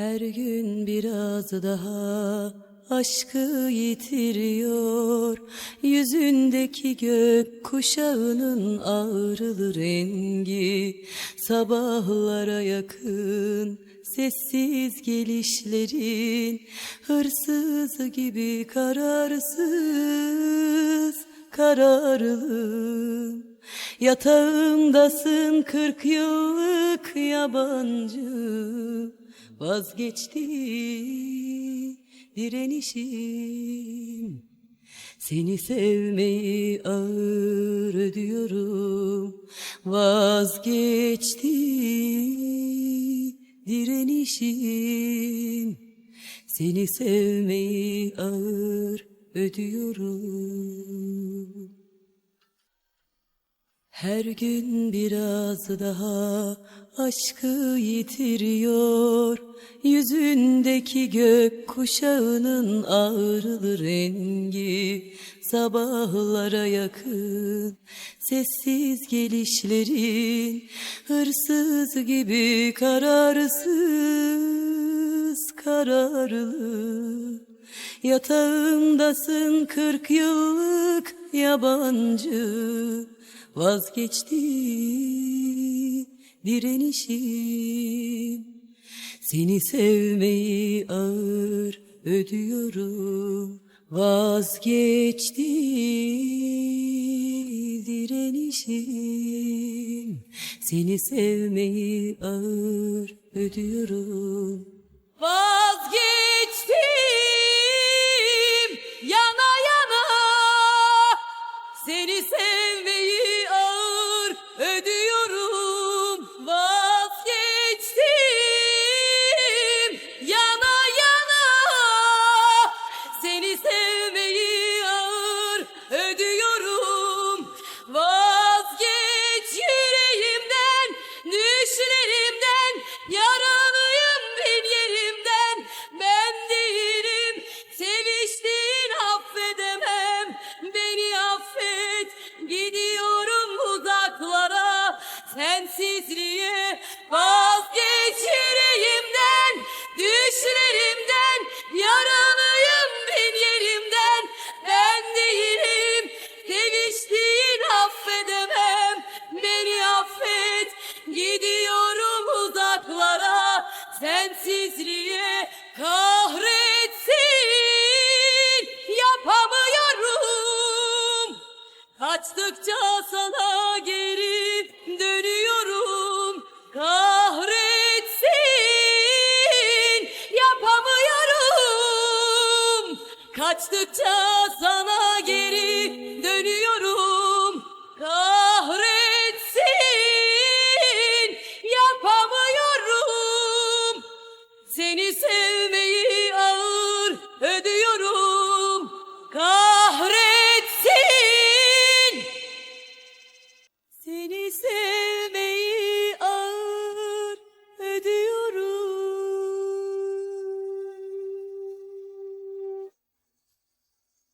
Her gün biraz daha aşkı yitiriyor. Yüzündeki gök kuşağının ağrılı rengi Sabahlara yakın sessiz gelişlerin Hırsız gibi kararsız kararlı Yatağımdasın kırk yıllık yabancı Vazgeçti direnişim. Seni sevmeyi ağır ödüyorum. Vazgeçti direnişim. Seni sevmeyi ağır ödüyorum her gün biraz daha aşkı yitiriyor. Yüzündeki gök kuşağının ağrılı rengi Sabahlara yakın. Sessiz gelişlerin Hırsız gibi kararsız kararlı. Yatağımdasın kırk yıllık yabancı. Vazgeçti direnişim. Seni sevmeyi ağır ödüyorum. Vazgeçti direnişim. Seni sevmeyi ağır ödüyorum. Vazgeçtim gidiyorum uzaklara Sensizliğe vazgeç yüreğimden Düşlerimden yaralıyım bin yerimden. Ben değilim seviştiğin affedemem Beni affet. Gidiyorum uzaklara Sensizliğe kahretsin Kaçtıkça sana geri dönüyorum. Kahretsin yapamıyorum. Seni sevmeyi